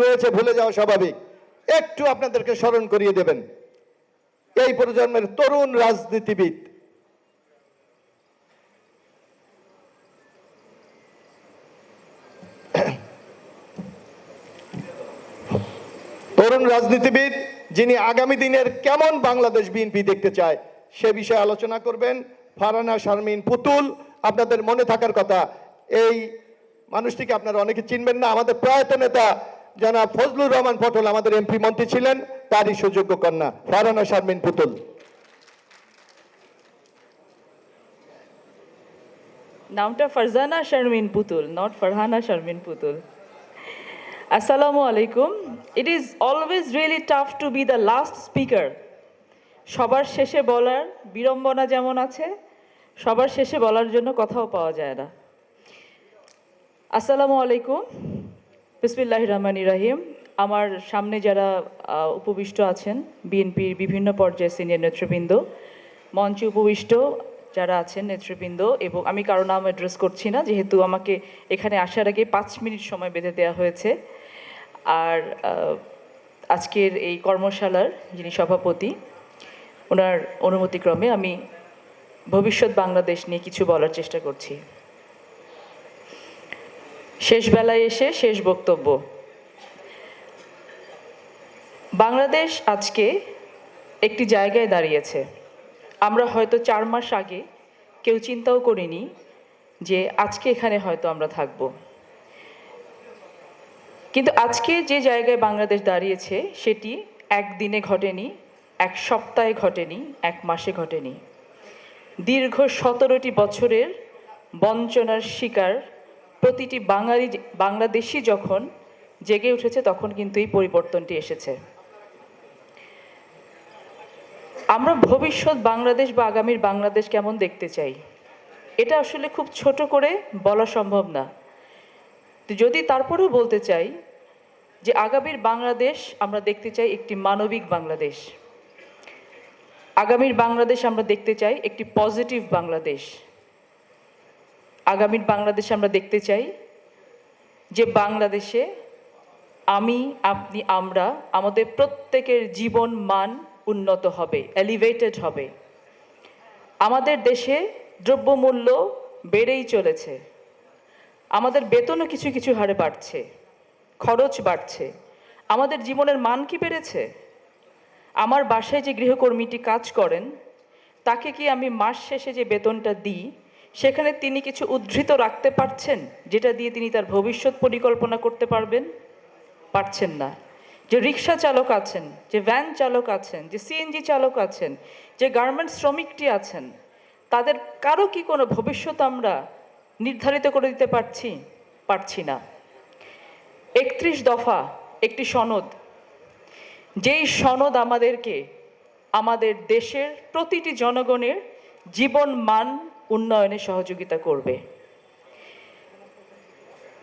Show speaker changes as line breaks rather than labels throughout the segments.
রয়েছে, ভুলে যাওয়া স্বাভাবিক। একটু আপনাদেরকে স্মরণ করিয়ে দেবেন। এই প্রজন্মের তরুণ রাজনীতিবিদ। তরুণ রাজনীতিবিদ যিনি আগামী দিনের কেমন বাংলাদেশ বিএনপি দেখতে চায়, সে বিষয়ে আলোচনা করবেন। ফারানা শারমিন পুতুল, আপনাদের মনে থাকার কথা। এই মানুষটিকে আপনারা অনেকে চিনবেন না, আমাদের প্রয়াত নেতা জনাব ফজলুর রহমান পটল আমাদের এমপি মন্ত্রী ছিলেন, তারই সুযোগ্য কন্যা ফারানা শারমিন পুতুল।
নামটা ফারজানা শারমিন পুতুল নট ফারহানা শারমিন পুতুল। আসসালামু আলাইকুম। It is always really tough to be the last speaker সবার শেষে বলার বিড়ম্বনা যেমন আছে, সবার শেষে বলার জন্য কথাও পাওয়া যায় না। আসসালামু আলাইকুম। বিসমিল্লাহ রহমান ইরাহিম আমার সামনে যারা উপবিষ্ট আছেন, বিএনপির বিভিন্ন পর্যায়ে সিনিয়র নেতৃবৃন্দ, মঞ্চে উপবিষ্ট যারা আছেন, নেতৃবৃন্দ, এবং আমি কারও নাম অ্যাড্রেস করছি না, যেহেতু আমাকে এখানে আসার আগে পাঁচ মিনিট সময় বেঁধে দেওয়া হয়েছে। আর আজকের এই কর্মশালার যিনি সভাপতি, ওনার অনুমতিক্রমে আমি ভবিষ্যৎ বাংলাদেশ নিয়ে কিছু বলার চেষ্টা করছি। শেষ বেলায় এসে শেষ বক্তব্য। বাংলাদেশ আজকে একটি জায়গায় দাঁড়িয়েছে। আমরা হয়তো চার মাস আগে কেউ চিন্তাও করিনি যে আজকে এখানে হয়তো আমরা থাকব। কিন্তু আজকে যে জায়গায় বাংলাদেশ দাঁড়িয়েছে, সেটি একদিনে ঘটেনি, এক সপ্তাহে ঘটেনি, এক মাসে ঘটেনি। দীর্ঘ সতেরোটি বছরের বঞ্চনার শিকার প্রতিটি বাঙালি বাংলাদেশি যখন জেগে উঠেছে, তখন কিন্তু এই পরিবর্তনটি এসেছে। আমরা ভবিষ্যৎ বাংলাদেশ বা আগামীর বাংলাদেশ কেমন দেখতে চাই? এটা আসলে খুব ছোট করে বলা সম্ভব না। যদি তারপরেও বলতে চাই যে আগামীর বাংলাদেশ আমরা দেখতে চাই একটি মানবিক বাংলাদেশ। আগামীর বাংলাদেশ আমরা দেখতে চাই একটি পজিটিভ বাংলাদেশ। আগামীর বাংলাদেশ আমরা দেখতে চাই যে বাংলাদেশে আমি, আপনি, আমরা আমাদের প্রত্যেকের জীবন মান উন্নত হবে এলিভেটেড হবে। আমাদের দেশে দ্রব্যমূল্য বেড়েই চলেছে। আমাদের বেতনও কিছু কিছু হারে বাড়ছে, খরচ বাড়ছে। আমাদের জীবনের মান কি বেড়েছে? আমার বাসায় যে গৃহকর্মীটি কাজ করেন, তাকে কি আমি মাস শেষে যে বেতনটা দিই সেখানে তিনি কিছু উদ্ধৃত রাখতে পারছেন, যেটা দিয়ে তিনি তার ভবিষ্যৎ পরিকল্পনা করতে পারবেন? পারছেন না। যে রিক্সা চালক আছেন, যে ভ্যান চালক আছেন, যে সিএনজি চালক আছেন, যে গার্মেন্টস শ্রমিকটি আছেন, তাদের কারও কি কোনো ভবিষ্যৎ আমরা নির্ধারিত করে দিতে পারছি? পারছি না। একত্রিশ দফা একটি সনদ। যেই সনদ আমাদেরকে আমাদের দেশের প্রতিটি জনগণের জীবন মান উন্নয়নে সহযোগিতা করবে।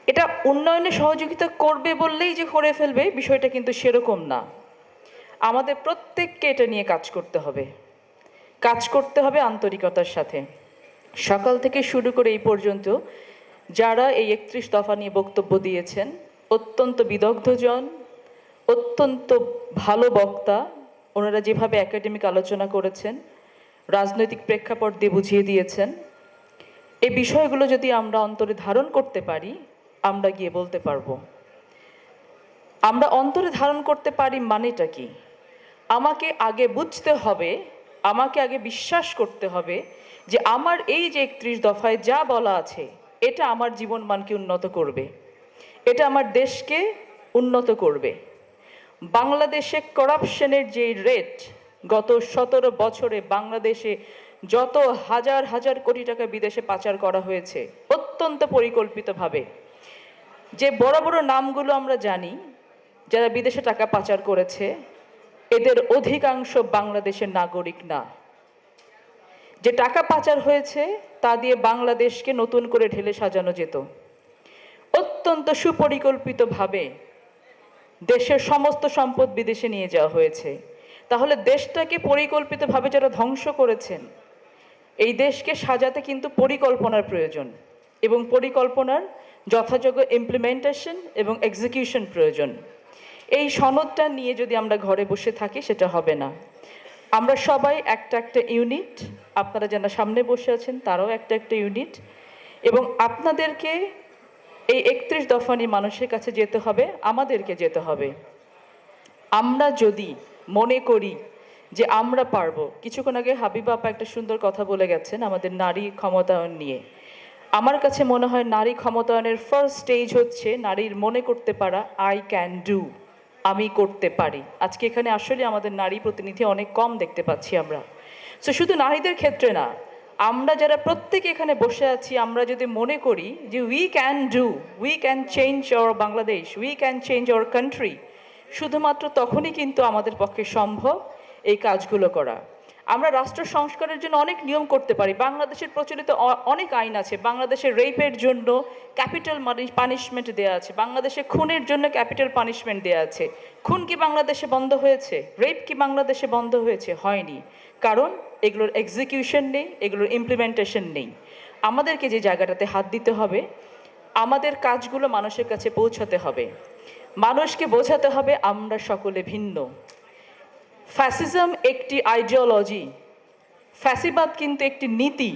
এটা উন্নয়নে সহযোগিতা করবে বললেই যে করে ফেলবে, বিষয়টা কিন্তু সেরকম না। আমাদের প্রত্যেককে এটা নিয়ে কাজ করতে হবে। কাজ করতে হবে আন্তরিকতার সাথে। সকাল থেকে শুরু করে এই পর্যন্ত যারা এই একত্রিশ দফা নিয়ে বক্তব্য দিয়েছেন, অত্যন্ত বিদগ্ধজন, অত্যন্ত ভালো বক্তা, ওনারা যেভাবে একাডেমিক আলোচনা করেছেন রাজনৈতিক প্রেক্ষাপট দিয়ে বুঝিয়ে দিয়েছেন এই বিষয়গুলো যদি আমরা অন্তরে ধারণ করতে পারি, আমরা গিয়ে বলতে পারব। আমরা অন্তরে ধারণ করতে পারি মানেটা কি? আমাকে আগে বুঝতে হবে, আমাকে আগে বিশ্বাস করতে হবে যে আমার এই যে একত্রিশ দফায় যা বলা আছে, এটা আমার জীবন মানকে উন্নত করবে। এটা আমার দেশকে উন্নত করবে। বাংলাদেশে করাপশনের যে রেট গত সতেরো বছরে বাংলাদেশে যত হাজার হাজার কোটি টাকা বিদেশে পাচার করা হয়েছে, অত্যন্ত পরিকল্পিতভাবে। যে বড় বড় নামগুলো আমরা জানি, যারা বিদেশে টাকা পাচার করেছে, এদের অধিকাংশ বাংলাদেশের নাগরিক না। যে টাকা পাচার হয়েছে, তা দিয়ে বাংলাদেশকে নতুন করে ঢেলে সাজানো যেত। অত্যন্ত সুপরিকল্পিতভাবে দেশের সমস্ত সম্পদ বিদেশে নিয়ে যাওয়া হয়েছে। তাহলে দেশটাকে পরিকল্পিতভাবে যারা ধ্বংস করেছেন, এই দেশকে সাজাতে কিন্তু পরিকল্পনার প্রয়োজন এবং পরিকল্পনার যথাযোগ্য ইমপ্লিমেন্টেশন এবং এক্সিকিউশন প্রয়োজন। এই সনদটা নিয়ে যদি আমরা ঘরে বসে থাকি, সেটা হবে না। আমরা সবাই একটা একটা ইউনিট আপনারা যারা সামনে বসে আছেন, তারাও একটা একটা ইউনিট এবং আপনাদেরকে এই একত্রিশ দফানি মানুষের কাছে যেতে হবে, আমাদেরকে যেতে হবে। আমরা যদি মনে করি যে আমরা পারব। কিছুক্ষণ আগে হাবিবা আপা একটা সুন্দর কথা বলে গেছেন আমাদের নারী ক্ষমতায়ন নিয়ে। আমার কাছে মনে হয় নারী ক্ষমতায়নের ফার্স্ট স্টেজ হচ্ছে নারীর মনে করতে পারা আই ক্যান ডু আমি করতে পারি। আজকে এখানে আসলে আমাদের নারী প্রতিনিধি অনেক কম দেখতে পাচ্ছি আমরা। সো শুধু নারীদের ক্ষেত্রে না, আমরা যারা প্রত্যেকে এখানে বসে আছি, আমরা যদি মনে করি যে we can do we can change our Bangladesh we can change our country শুধুমাত্র তখনই কিন্তু আমাদের পক্ষে সম্ভব এই কাজগুলো করা। আমরা রাষ্ট্র সংস্কারের জন্য অনেক নিয়ম করতে পারি। বাংলাদেশের প্রচলিত অনেক আইন আছে। বাংলাদেশের রেপের জন্য ক্যাপিটাল পানিশমেন্ট দেওয়া আছে। বাংলাদেশে খুনের জন্য ক্যাপিটাল পানিশমেন্ট দেওয়া আছে। খুন কি বাংলাদেশে বন্ধ হয়েছে? রেপ কি বাংলাদেশে বন্ধ হয়েছে? হয়নি। কারণ এগুলোর এক্সিকিউশন নেই, এগুলোর ইমপ্লিমেন্টেশন নেই। আমাদেরকে যে জায়গাটাতে হাত দিতে হবে, আমাদের কাজগুলো মানুষের কাছে পৌঁছাতে হবে। মানুষকে বোঝাতে হবে আমরা সকলে ভিন্ন। ফ্যাসিজম একটি আইডিওলজি ফ্যাসিবাদ কিন্তু একটি নীতি,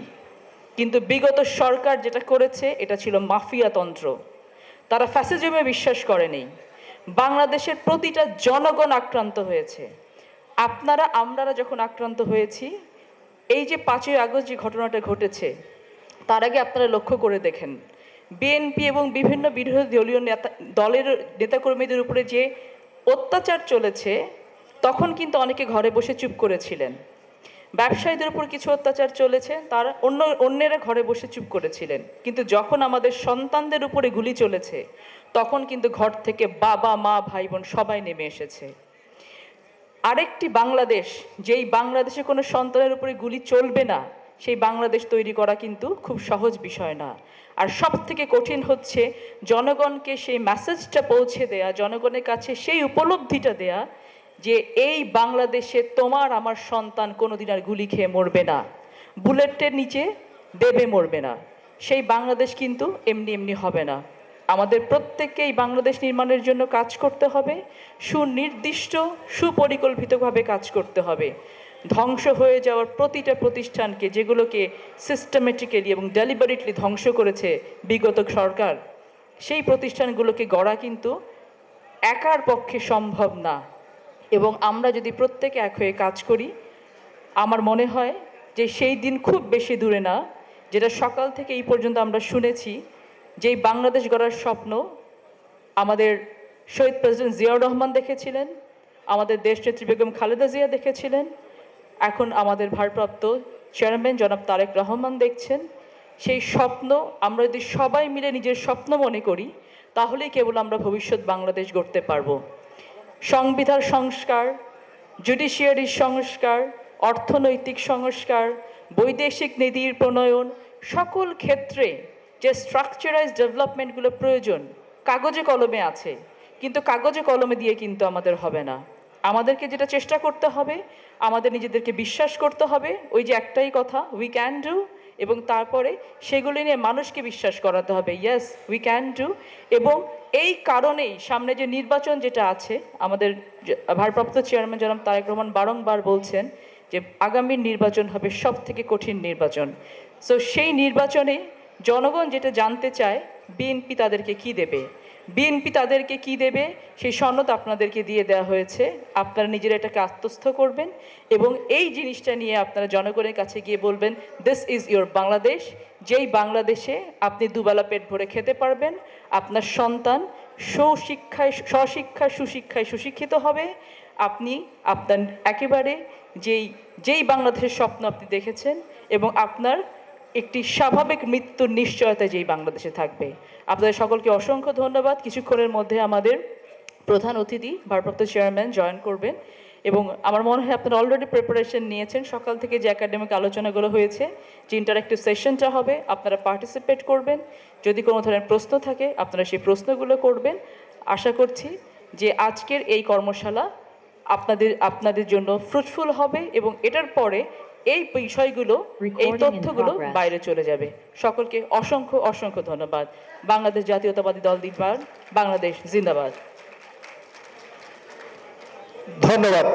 কিন্তু বিগত সরকার যেটা করেছে, এটা ছিল মাফিয়াতন্ত্র তারা ফ্যাসিজমে বিশ্বাস করেনি। বাংলাদেশের প্রতিটা জনগণ আক্রান্ত হয়েছে। আপনারা, আমরারা যখন আক্রান্ত হয়েছি, এই যে পাঁচই আগস্ট যে ঘটনাটা ঘটেছে, তার আগে আপনারা লক্ষ্য করে দেখেন। বিএনপি এবং বিভিন্ন বিরোধী দলীয় নেতা, দলের নেতাকর্মীদের উপরে যে অত্যাচার চলেছে, তখন কিন্তু অনেকে ঘরে বসে চুপ করেছিলেন। ব্যবসায়ীদের উপর কিছু অত্যাচার চলেছে, তারা অন্য, অন্যেরা ঘরে বসে চুপ করেছিলেন। কিন্তু যখন আমাদের সন্তানদের উপরে গুলি চলেছে, তখন কিন্তু ঘর থেকে বাবা, মা ভাই বোন সবাই নেমে এসেছে। আরেকটি বাংলাদেশ, যেই বাংলাদেশে কোনো সন্তানের উপরে গুলি চলবে না, সেই বাংলাদেশ তৈরি করা কিন্তু খুব সহজ বিষয় না। আর সব থেকে কঠিন হচ্ছে জনগণকে সেই মেসেজটা পৌঁছে দেয়া, জনগণের কাছে সেই উপলব্ধিটা দেয়া যে এই বাংলাদেশে তোমার আমার সন্তান কোনোদিন আর গুলি খেয়ে মরবে না। বুলেটের নিচে দেবে মরবে না। সেই বাংলাদেশ কিন্তু এমনি এমনি হবে না। আমাদের প্রত্যেককে এই বাংলাদেশ নির্মাণের জন্য কাজ করতে হবে, সুনির্দিষ্ট, সুপরিকল্পিতভাবে কাজ করতে হবে। ধ্বংস হয়ে যাওয়ার প্রতিটা প্রতিষ্ঠানকে যেগুলোকে সিস্টেমেটিক্যালি এবং ডেলিবারেটলি ধ্বংস করেছে বিগত সরকার, সেই প্রতিষ্ঠানগুলোকে গড়া কিন্তু একার পক্ষে সম্ভব না। এবং আমরা যদি প্রত্যেকে এক হয়ে কাজ করি, আমার মনে হয় যে সেই দিন খুব বেশি দূরে না, যেটা সকাল থেকে এই পর্যন্ত আমরা শুনেছি যেই বাংলাদেশ গড়ার স্বপ্ন আমাদের শহীদ প্রেসিডেন্ট জিয়াউর রহমান দেখেছিলেন, আমাদের দেশ দেশনেত্রী বেগম খালেদা জিয়া দেখেছিলেন এখন আমাদের ভারপ্রাপ্ত চেয়ারম্যান জনাব তারেক রহমান দেখছেন, সেই স্বপ্ন আমরা যদি সবাই মিলে নিজের স্বপ্ন মনে করি তাহলেই কেবল আমরা ভবিষ্যৎ বাংলাদেশ গড়তে পারব। সংবিধান সংস্কার জুডিশিয়ারির সংস্কার, অর্থনৈতিক সংস্কার, বৈদেশিক নীতির প্রণয়ন, সকল ক্ষেত্রে যে স্ট্রাকচারাইজ ডেভেলপমেন্টগুলো প্রয়োজন, কাগজে কলমে আছে, কিন্তু কাগজে কলমে দিয়ে কিন্তু আমাদের হবে না। আমাদেরকে যেটা চেষ্টা করতে হবে, আমাদের নিজেদেরকে বিশ্বাস করতে হবে, ওই যে একটাই কথা উই ক্যান ডু এবং তারপরে সেগুলি নিয়ে মানুষকে বিশ্বাস করাতে হবে ইয়েস উই ক্যান ডু এবং এই কারণেই সামনে যে নির্বাচন যেটা আছে, আমাদের ভারপ্রাপ্ত চেয়ারম্যান জনাব তারেক রহমান বারংবার বলছেন যে আগামী নির্বাচন হবে সব থেকে কঠিন নির্বাচন। সো সেই নির্বাচনে জনগণ যেটা জানতে চায়, বিএনপি তাদেরকে কি দেবে? বিএনপি তাদেরকে কি দেবে? সেই সনদ আপনাদেরকে দিয়ে দেওয়া হয়েছে। আপনারা নিজেরা এটাকে আত্মস্থ করবেন এবং এই জিনিসটা নিয়ে আপনারা জনগণের কাছে গিয়ে বলবেন দিস ইজ ইয়োর বাংলাদেশ যেই বাংলাদেশে আপনি দুবেলা পেট ভরে খেতে পারবেন, আপনার সন্তান সুশিক্ষায়, স্বশিক্ষায়, সুশিক্ষায় সুশিক্ষিত হবে। আপনি আপনার একেবারে যেই যেই বাংলাদেশের স্বপ্ন আপনি দেখেছেন এবং আপনার একটি স্বাভাবিক মৃত্যুর নিশ্চয়তা যেই বাংলাদেশে থাকবে। আপনাদের সকলকে অসংখ্য ধন্যবাদ। কিছুক্ষণের মধ্যে আমাদের প্রধান অতিথি, ভারপ্রাপ্ত চেয়ারম্যান, জয়েন করবেন। এবং আমার মনে হয় আপনারা অলরেডি প্রিপারেশন নিয়েছেন। সকাল থেকে যে একাডেমিক আলোচনাগুলো হয়েছে, যে ইন্টারাক্টিভ সেশনটা হবে, আপনারা পার্টিসিপেট করবেন। যদি কোনো ধরনের প্রশ্ন থাকে, আপনারা সেই প্রশ্নগুলো করবেন। আশা করছি যে আজকের এই কর্মশালা আপনাদের আপনাদের জন্য ফ্রুটফুল হবে এবং এটার পরে এই বিষয়গুলো এই তথ্যগুলো বাইরে চলে যাবে। সকলকে অসংখ্য অসংখ্য ধন্যবাদ। বাংলাদেশ জাতীয়তাবাদী দল দিবার বাংলাদেশ জিন্দাবাদ।
ধন্যবাদ।